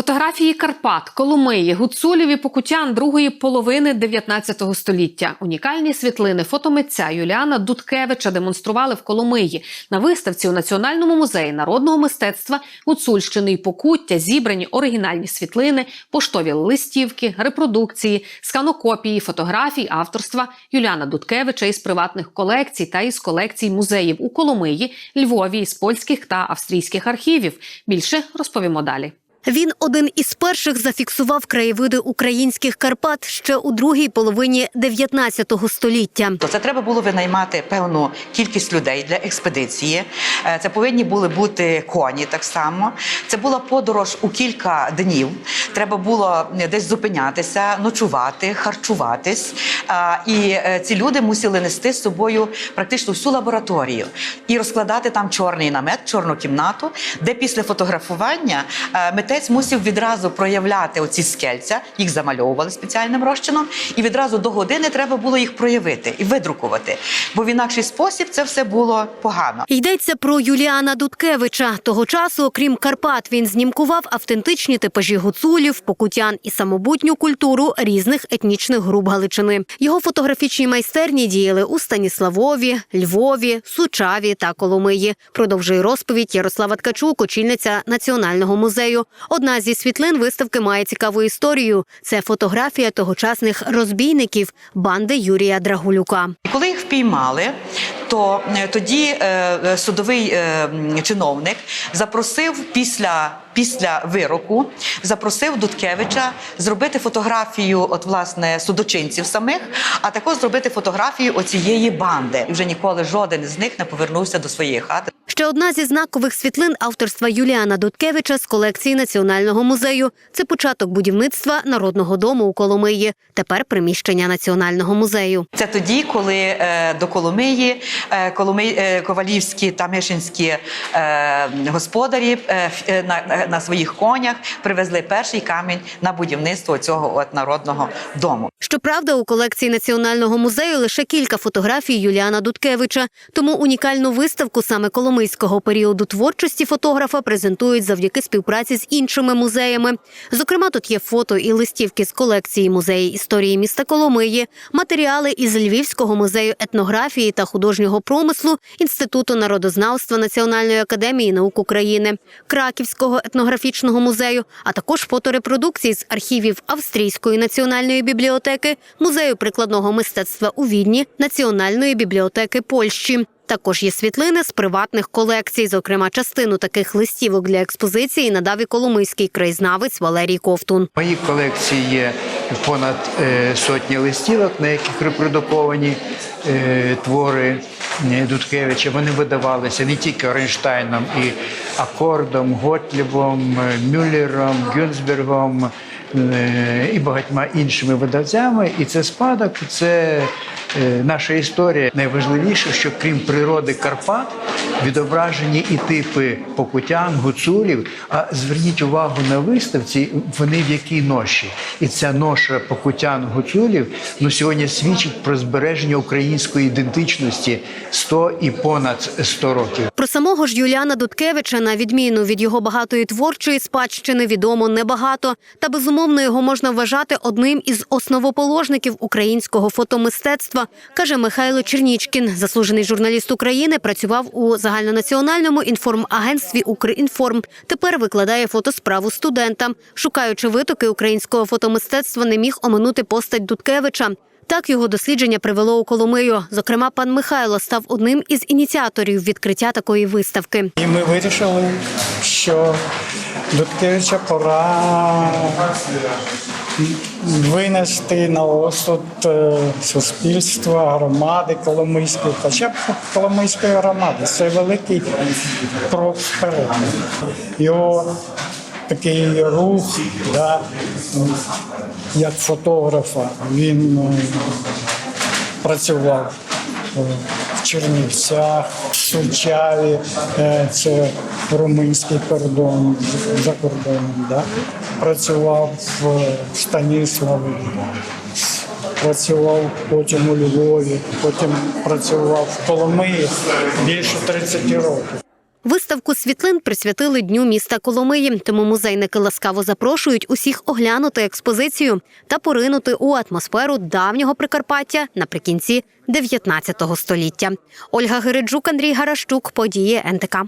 Фотографії Карпат, Коломиї, Гуцулів і Покутян другої половини 19 століття. Унікальні світлини фотомитця Юліана Дудкевича демонстрували в Коломиї на виставці у Національному музеї народного мистецтва Гуцульщини і Покуття зібрані оригінальні світлини, поштові листівки, репродукції, сканокопії, фотографій авторства Юліана Дудкевича із приватних колекцій та із колекцій музеїв у Коломиї, Львові із польських та австрійських архівів. Більше розповімо далі. Він один із перших зафіксував краєвиди українських Карпат ще у другій половині 19 століття. То це треба було винаймати певну кількість людей для експедиції. Е, Це повинні були бути коні так само. Це була подорож у кілька днів. Треба було десь зупинятися, ночувати, харчуватись. І е, ці люди мусили нести з собою практично всю лабораторію і розкладати там чорний намет, чорну кімнату, де після фотографування е, митець мусив відразу проявляти оці скельця, їх замальовували спеціальним розчином, і відразу до години треба було їх проявити і видрукувати. Бо в інакший спосіб це все було погано. Йдеться про Юліана Дудкевича. Того часу, окрім Карпат, він знімкував автентичні типажі гуцулів, покутян і самобутню культуру різних етнічних груп Галичини. Його фотографічні майстерні діяли у Станіславові, Львові, Сучаві та Коломиї. Продовжує розповідь Ярослава Ткачук, очільниця національного музею. Одна зі світлин виставки має цікаву історію. Це фотографія тогочасних розбійників банди Юрія Драгулюка. Коли їх впіймали, то е, тоді е, судовий е, чиновник запросив після. Після вироку запросив Дудкевича зробити фотографію, от власне судочинців самих, а також зробити фотографію оцієї банди. І вже ніколи жоден з них не повернувся до своєї хати. Ще одна зі знакових світлин авторства Юліана Дудкевича з колекції Національного музею. Це початок будівництва народного дому у Коломиї. Тепер приміщення національного музею. Це тоді, коли е, до Коломиї е, Коломий, е, ковалівські та мишинські е, господарі е, ф- е, на, своїх конях привезли перший камінь на будівництво цього от народного дому. Щоправда, у колекції національного музею лише кілька фотографій Юліана Дудкевича. Тому унікальну виставку саме коломийського періоду творчості фотографа презентують завдяки співпраці з іншими музеями. Зокрема, тут є фото і листівки з колекції музею історії міста Коломиї, матеріали із Львівського музею етнографії та художнього промислу Інституту народознавства Національної академії наук України, Краківського етнографічного музею, а також фоторепродукції з архівів Австрійської національної бібліотеки, музею прикладного мистецтва у Відні, Національної бібліотеки Польщі. Також є світлини з приватних колекцій. Зокрема, частину таких листівок для експозиції надав і коломийський краєзнавець Валерій Ковтун. В моїй колекції є понад е, сотні листівок, на яких репродуковані е, твори Дудкевича. Вони видавалися не тільки Оренштайном, і Акордом, Готлібом, е, Мюллером, Гюнсбергом е, і багатьма іншими видавцями. І це спадок, це е, наша історія. Найважливіше, що крім природи Карпат, відображені і типи покутян, гуцулів. А зверніть увагу на виставці, вони в якій ноші. І ця ноша покутян гуцулів ну, сьогодні свідчить про збереження української ідентичності 100 і понад 100 років. Про самого ж Юліана Дудкевича, на відміну від його багатої творчої спадщини, відомо небагато. Та безумовно його можна вважати одним із основоположників українського фотомистецтва, каже Михайло Чернічкін, заслужений журналіст України, працював у загальнонаціональному інформагентстві Укрінформ. Тепер викладає фотосправу студентам. Шукаючи витоки українського фотомистецтва, не міг оминути постать Дудкевича. Так його дослідження привело у Коломию. Зокрема, пан Михайло став одним із ініціаторів відкриття такої виставки. І ми вирішили, що Дудкевича пора винести на осуд е, суспільства, громади Коломийської, хоча б Коломийської громади. Це великий крок вперед. Його такий рух, да, як фотографа, він е, працював в Чернівцях, Сучаві, е, це румунський кордон за кордоном. Да? Працював в Станіславі, працював потім у Львові, потім працював в Коломиї більше 30 років. Виставку світлин присвятили дню міста Коломиї, тому музейники ласкаво запрошують усіх оглянути експозицію та поринути у атмосферу давнього Прикарпаття наприкінці 19 століття. Ольга Гириджук, Андрій Гарашчук, події НТК.